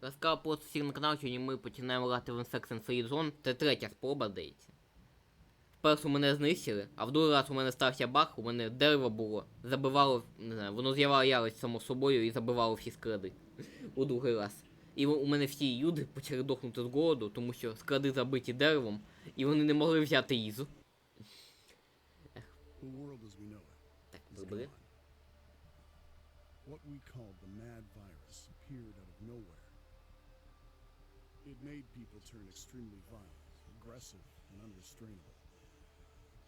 Всім на канал, сьогодні ми починаємо грати в Insect Free Zone. Це третя спроба, здається. Першу мене знищили, а в другий раз у мене стався баг, у мене дерево було, забивало, не знаю, воно з'явило ярость само собою і забивало всі склади. У другий раз. І у мене всі юди почали дохнути з голоду, тому що склади забиті деревом, і вони не могли взяти їзу. It Так, добре. What we called the mad Made people turn extremely violent, aggressive, and unrestrainable.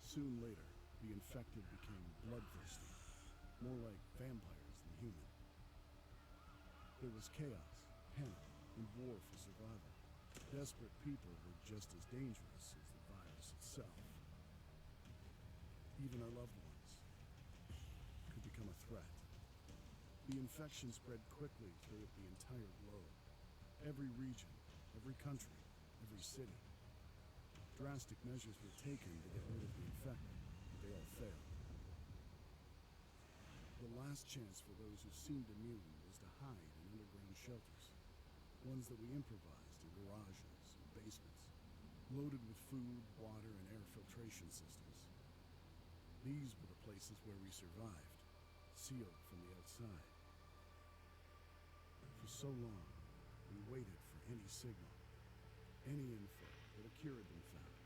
Soon later, the infected became bloodthirsty, more like vampires than human. There was chaos, panic, and war for survival. Desperate people were just as dangerous as the virus itself. Even our loved ones could become a threat. The infection spread quickly throughout the entire globe. Every region, every country, every city. Drastic measures were taken to get rid of the infected, but they all failed. The last chance for those who seemed immune was to hide in underground shelters, ones that we improvised in garages and basements, loaded with food, water, and air filtration systems. These were the places where we survived, sealed from the outside. For so long, we waited for any signal, any info that a cure had been found,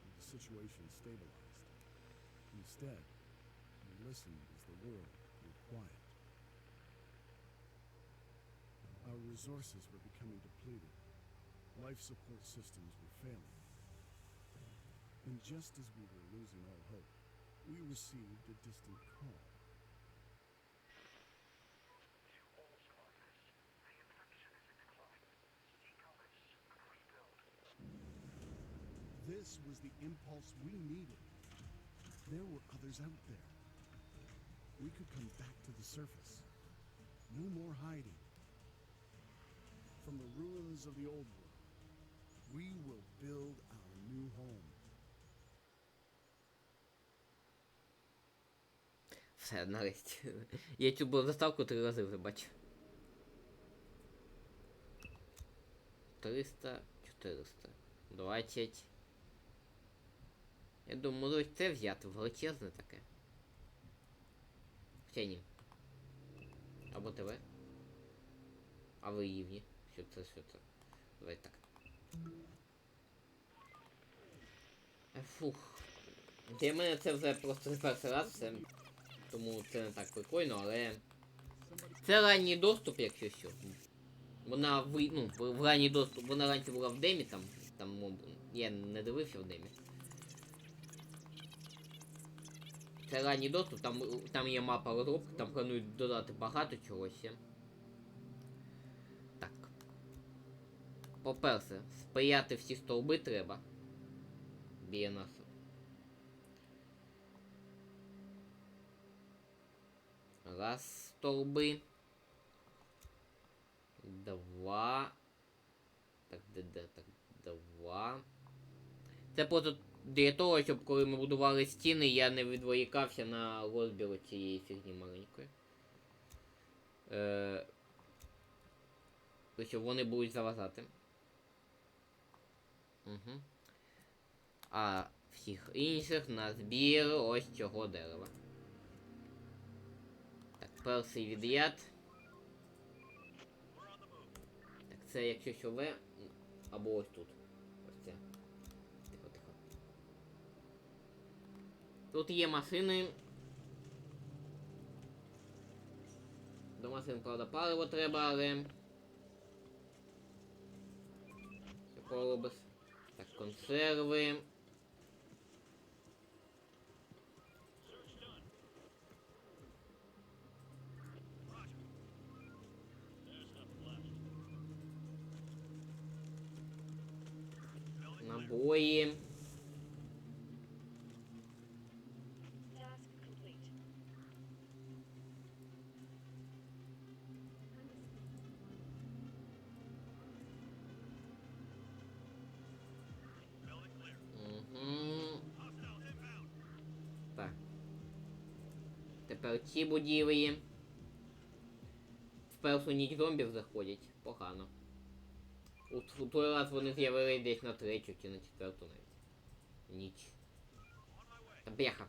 or the situation stabilized. Instead, we listened as the world grew quiet. Our resources were becoming depleted. Life support systems were failing. And just as we were losing all hope, we received a distant call. This was the impulse we needed. There were others out there. We could come back to the surface. No more hiding. From the ruins of the old world, we will build our new home. Все, нарешті. Я цю було заставку три рази вже бачив. 300, 400, 20. Я думаю, це взяти, величезне таке. Хоча ні. Або тебе. А ви рівні. Що це, що це? Давай так. Е, Фух. Для мене це вже просто перший раз, це... тому це не так прикольно, але. Це ранній доступ, якщо що. Вона в, ну, в ранній доступ, вона раніше була в демі там. Там я не дивився в демі. Це ранній доступ, там, там є мапа розробки, там планують додати багато чогось. Так. По-перше, спаяти всі стовби треба. Біля нас. Раз стовби. Два. Так, де, де, так, два. Це просто для того, щоб коли ми будували стіни, я не відволікався на розбір цієї фігні маленької. Е, то що вони будуть заважати. Угу. А всіх інших на збір ось цього дерева. Так, перший відряд. Так, це якщо що ви. Або ось тут. Ось це. Тихо, тихо. Тут є машини. До машин, правда, паливо треба, але. Якого. Так, консерви. Набої. Task complete. Угу. Так. Тепер ці будівлі. В ніч зомбів заходять. Погано. У, той раз вони з'явились десь на третю чи на четверту навіть. Ніч. Та бляха.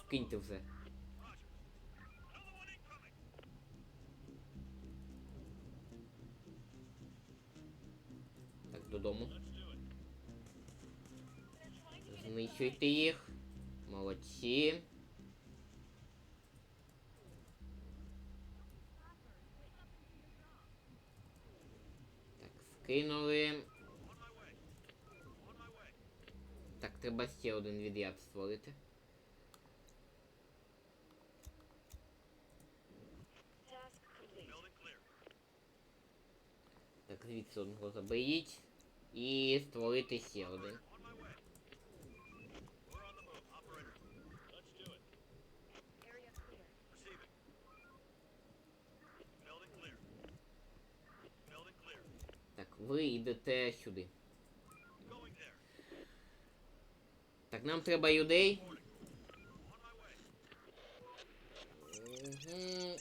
Скиньте все. Так, додому. Знищуйте їх. Молодці. Так, скинули. Так, треба ще один відряд створити. Так, звідси одного заберіть. І створити ще один. ви йдете сюди. Так, нам треба людей. Угу.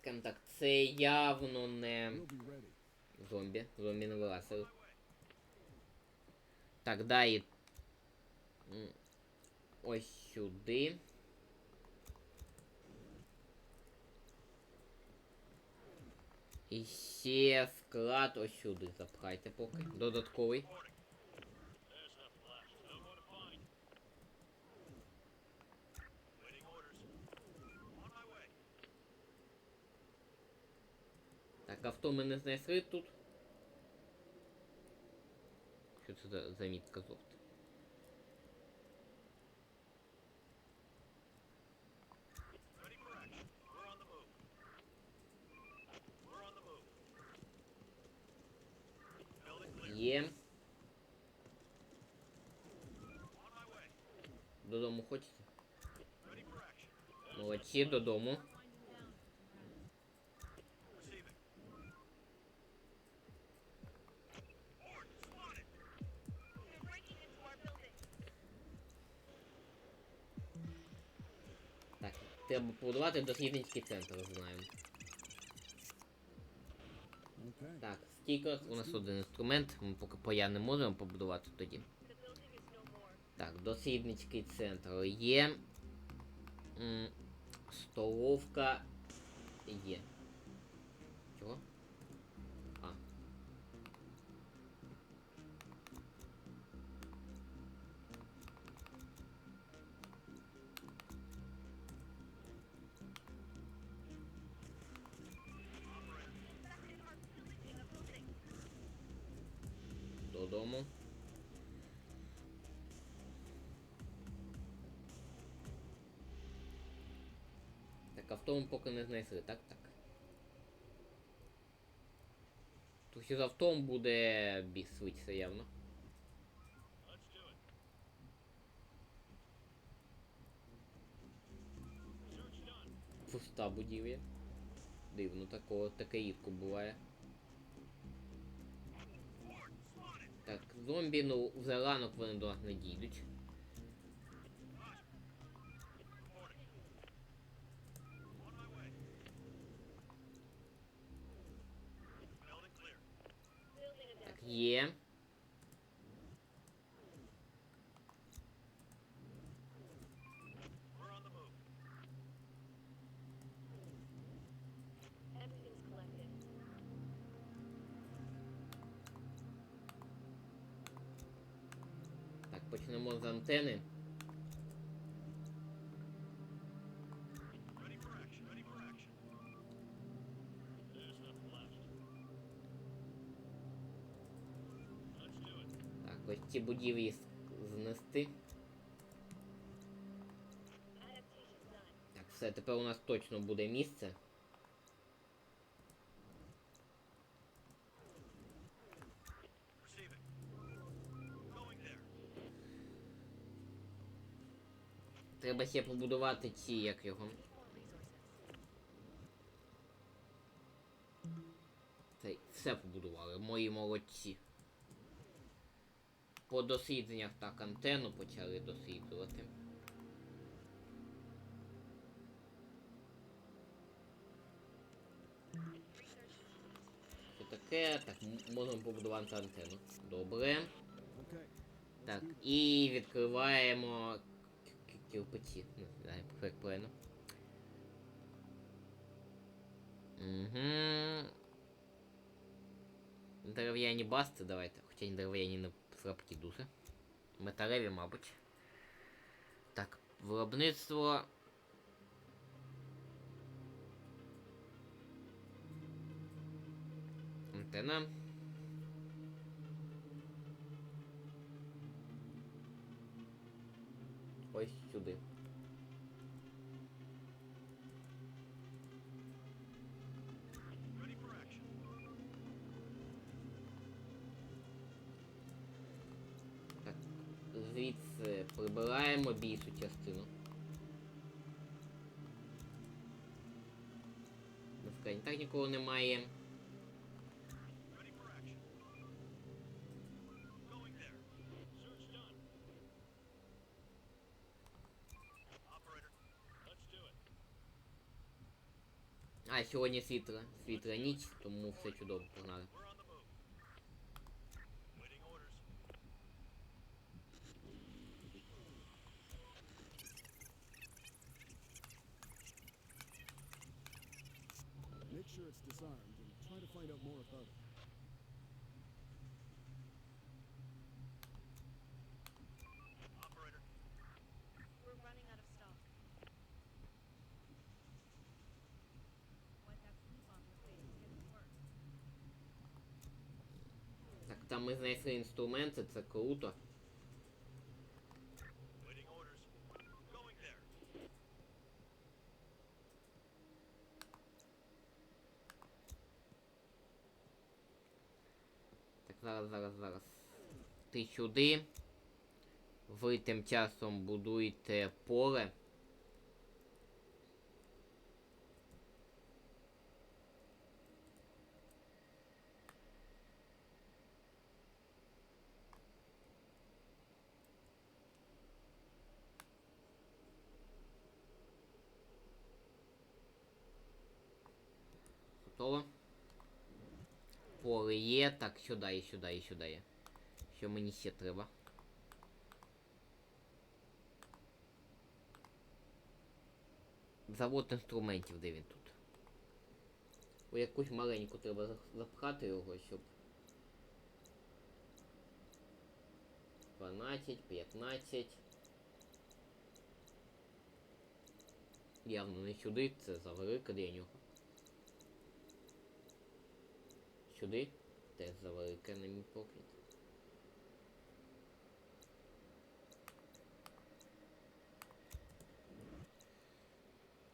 Скажем так, це явно не We'll be ready. зомбі. Зомбі не вилазили. Так, далі. М, Ось сюди. І ще склад ось запхайте поки. Додатковий. Так, авто ми не знайшли тут. Що це за замітка жовта? Є. Додому хочете? Молодці, додому. Так, треба побудувати дослідницький центр, знаємо. Стільки у нас один інструмент, ми поки поя не можемо побудувати тоді. Так, дослідницький центр є. Столовка є. Додому. Так, авто ми поки не знайшли, так, так. Тут з автом буде біс швидше явно. Пуста будівля. Дивно, такого таке рідко буває. Зомбі, ну, в ранок вони до нас не дійдуть. Так, є. Почнемо з. Так, ось ці будівлі знести. Так, все, тепер у нас точно буде місце. Треба ще побудувати ці, як його. Це все побудували, мої молодці. По дослідженнях так антенну почали досліджувати. Research таке. Так, можемо побудувати антенну. Добре. Так, і відкриваємо к- к- кирпичі. Не знаю, як правильно. Угу. Дерев'яні басти давайте. Хоча не дерев'яні не слабкі дуже. Металеві, мабуть. Так, виробництво. Антенна. Ось сюди. Так, звідси прибираємо більшу частину. Скрині так нікого немає. А, сьогодні світла, світла ніч, тому все чудово, погнали. Make sure it's disarmed and try to find out more about it. Там ми знайшли інструменти, це круто. Так, зараз, зараз, зараз. Ти сюди. Ви тим часом будуєте поле. Поле є. Так, сюди, і сюди, і сюди. Що мені ще треба? Завод інструментів, де він тут? У якусь маленьку треба запхати його, щоб. 12, 15. Явно не сюди, це завелика для нього. Сюди? Теж завелике, на мій погляд.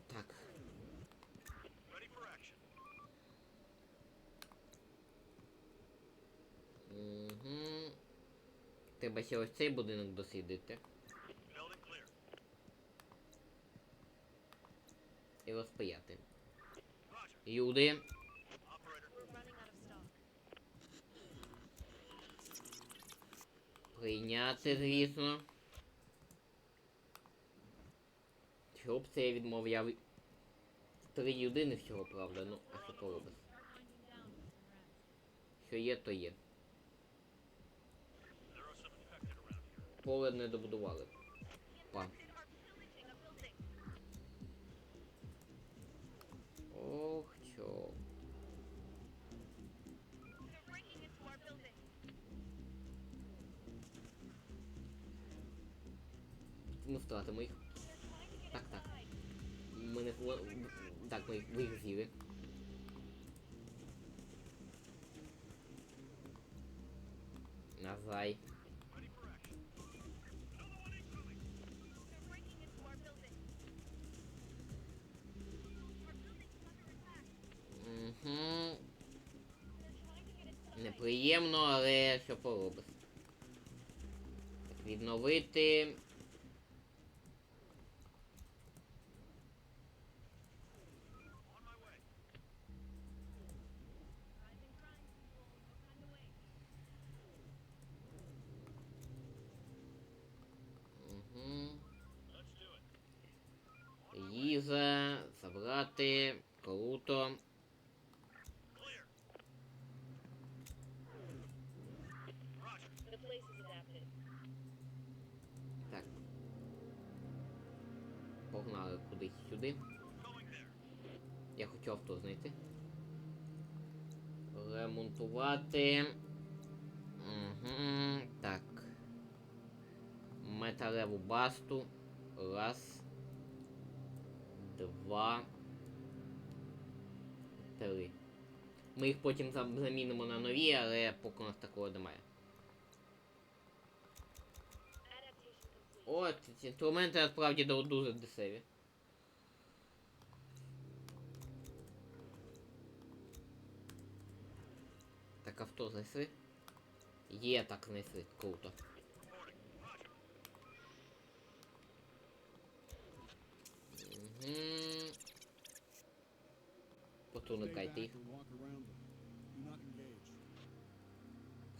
Так. Угу. Треба ще ось цей будинок дослідити. І розпаяти. Люди. Прийняти, звісно. Чого б це я відмовляв? Три людини всього, правда, ну, а що поробиш? Що є, то є. Поле не добудували. Па. Ох, чо. Ми втратимо їх. Так, так. Ми не Так, ми ви їх з'їли. Назай. Угу. Неприємно, але що поробиш. Відновити. заліза, забрати, круто. Так. Погнали кудись сюди. Я хотів авто знайти. Ремонтувати. Угу. Так. Металеву басту. Раз. Два. Три. Ми їх потім замінимо на нові, але поки у нас такого немає. От, ці інструменти насправді дуже дешеві. Так, авто знесли. Є, так знесли. Круто. Not engage.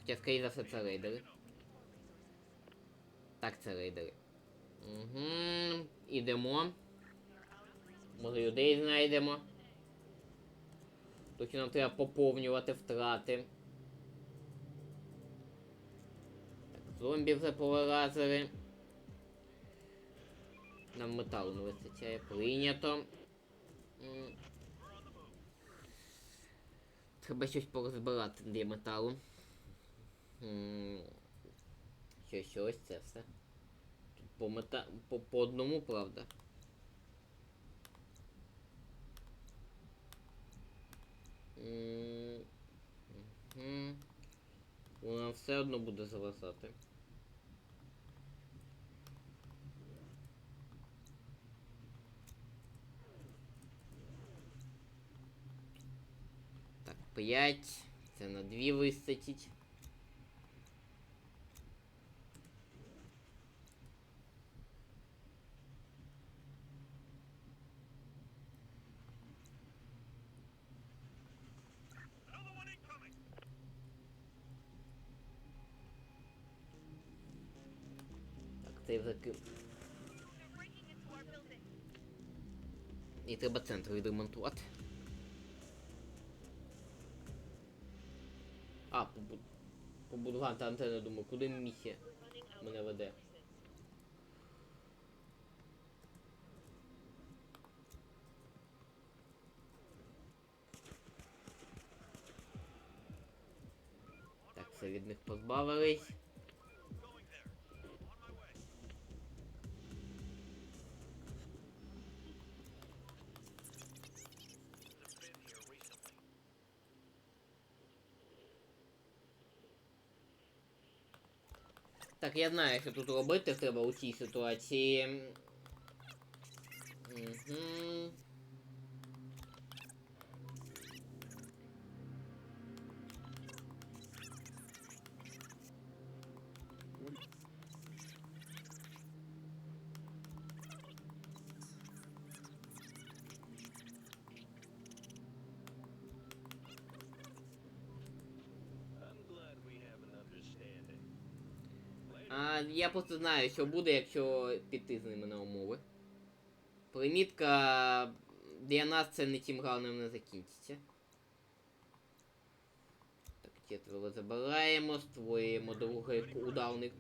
Хоча, скоріше за все, це рейдери. Так, це рейдери. Угу. Ідемо. Може людей знайдемо. Тут нам треба поповнювати втрати. Так, зомбі вже повилазили. Нам металу не вистачає. Прийнято. Треба щось порозбирати для металу. Щось, щось, що ось це все. Тут по, мета... по, по одному, правда. Мгм. Вона все одно буде зависати. 5. Це на 2 вистачить. Building. І треба центр відремонтувати. А, побуд... побудувати антенну, думаю, куди out мене веде. Так, все від них позбавились. Так, я знаю, що тут робити треба у цій ситуації. Угу. А, я просто знаю, що буде, якщо піти з ними на умови. Примітка для нас це нічим гарним не закінчиться. Так, четверо забираємо, створюємо другий ударник.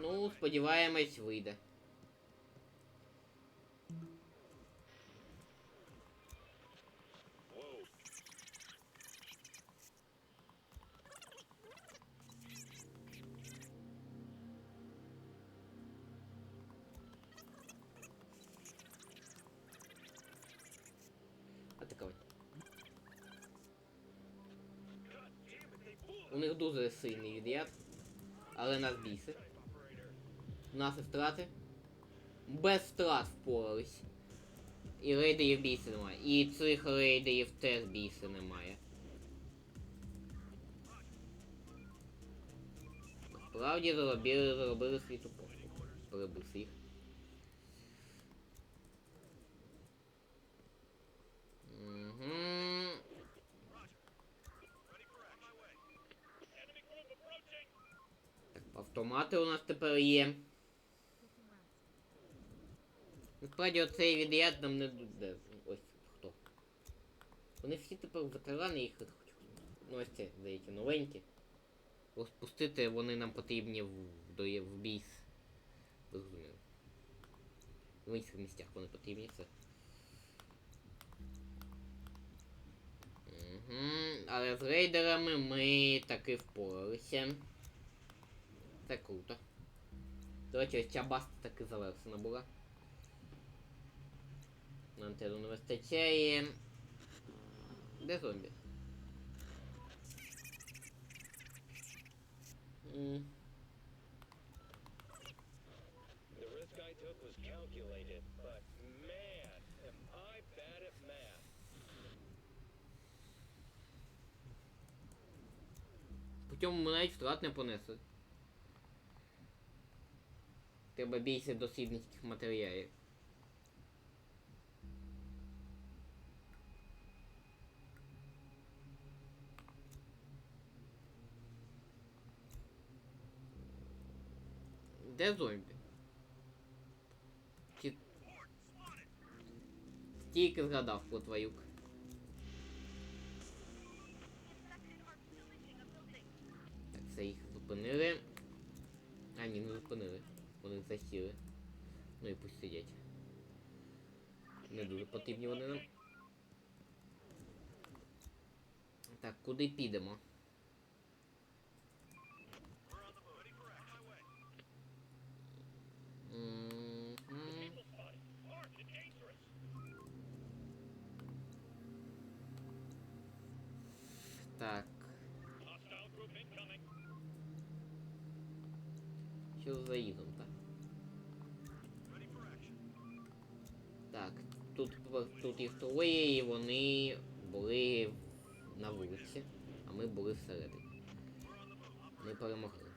Ну, сподіваємось, вийде. У них дуже сильний відряд, але нас бісить. Наші втрати. Без втрат впорались. І рейдерів бійси немає. І цих рейдерів теж бійси немає. Насправді заробили, заробили свій тупо. Перебив їх. Угу. Так, автомати у нас тепер є. Насправді оцей відряд нам не буде. Ось хто. Вони всі тепер ветерани їх хоч Ну ось це, здається, новенькі. Розпустити вони нам потрібні в, до, в бій. з- ви Зрозуміли. В інших місцях вони потрібні це. Але з рейдерами ми таки впоралися. Це круто. До речі, ця баста таки завершена була. Нам тебе не вистачає. Де зомбі? М, The risk I took was calculated, but man, am I bad at math. По навіть втрат не понесли. Треба більше дослідницьких матеріалів. Де зомбі? Чи... Стільки згадав про твоюк. Infected are pillaging a building. Так, це їх зупинили. А, ні, не зупинили. Вони засіли. Ну і пусть сидять. Не дуже потрібні вони нам. Так, куди підемо? Так. Що заїдом, так? Так, тут, тут їх троє, і вони були на вулиці, а ми були всередині. Ми перемогли.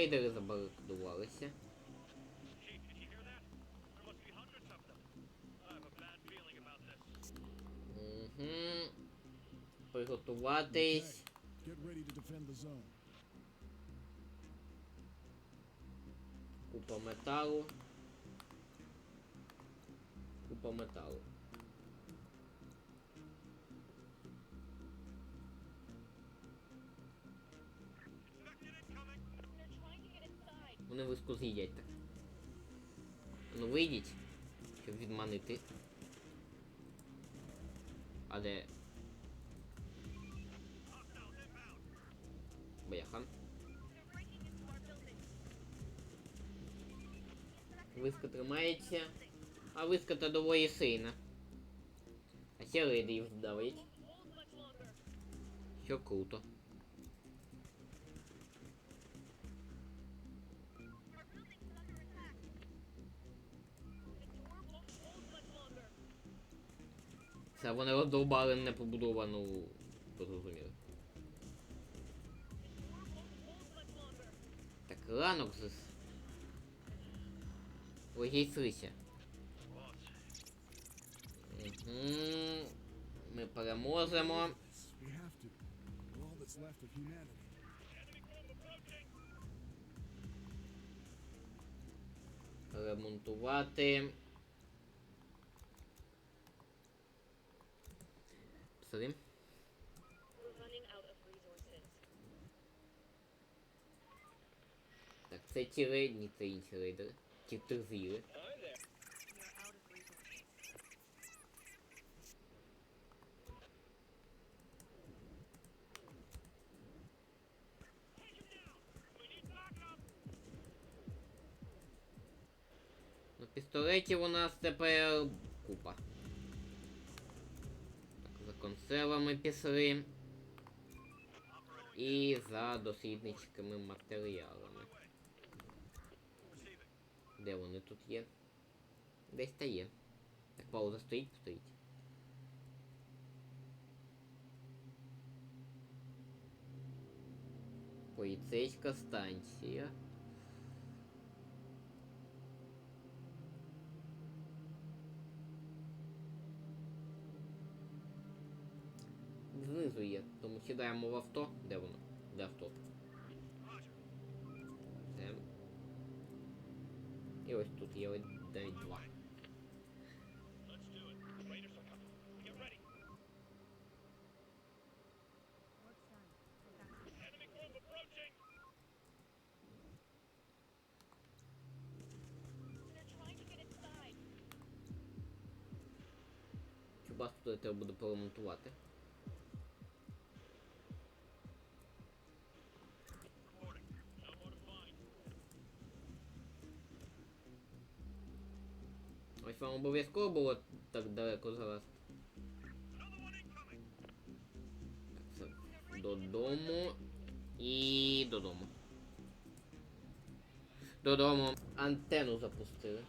Рейдери забарикадувалися. Угу. Приготуватись. Купа металу. Купа металу. Вони виску з'їдять так. Ну вийдіть, щоб відманити. А де? Бляха. Виска тримається. А виска та доволі сильна. А ще рейдерів здавить. Hold. Що круто. Це вони роздовбали непобудовану. Зрозуміли. Так ранок з. Розійшлися. Угу. Ми переможемо. We Псарі. We're running out of resources. Так, це ті рейдери, ні, це інші рейдери. Ті терзіли. Hi there. We're out of resources. Ну, пістолетів у нас тепер купа. Консервами пішли. І за дослідницькими матеріалами. Де вони тут є? Десь та є. Так, пауза стоїть, стоїть. Поліцейська станція. Знизу є. Тому сідаємо в авто. Де воно? Де авто? Це. І ось тут є навіть два. Let's do it. Raiders are обов'язково було так далеко зараз. Так, додому і додому. Додому. Антенну запустили.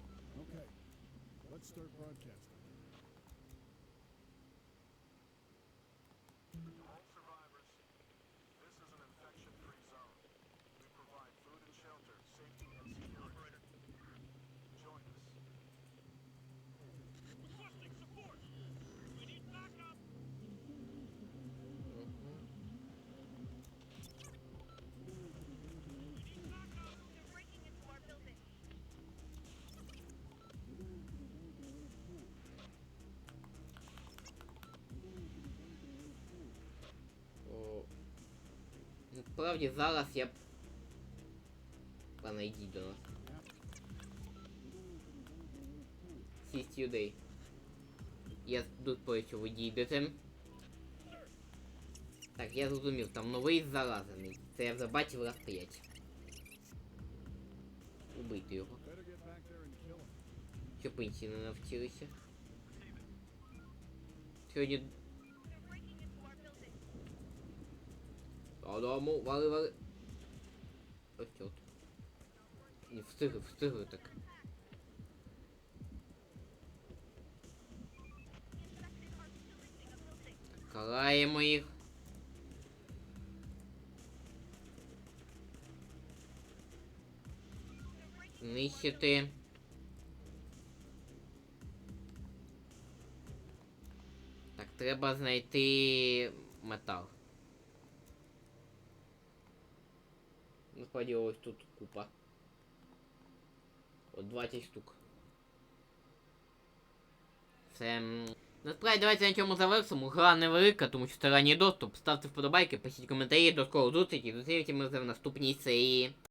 Насправді зараз я. Пане, йдіть до нас. Сість людей. Я тут поїчу, ви дійдете. Так, я зрозумів, там новий заразений. Це я вже бачив раз п'ять. Убийте його. Щоб інші не навчилися. Сьогодні Додому, вали, вали. Ось тут. Не встигли, встигли так. Караємо їх. Нищити. Так, треба знайти метал. Насправді ось тут купа. От 20 штук. Це. Насправді давайте на цьому завершимо. Гра невелика, тому що це ранній доступ. Ставте вподобайки, пишіть коментарі, до скорого зустрічі. Зустрічі ми вже в наступній серії.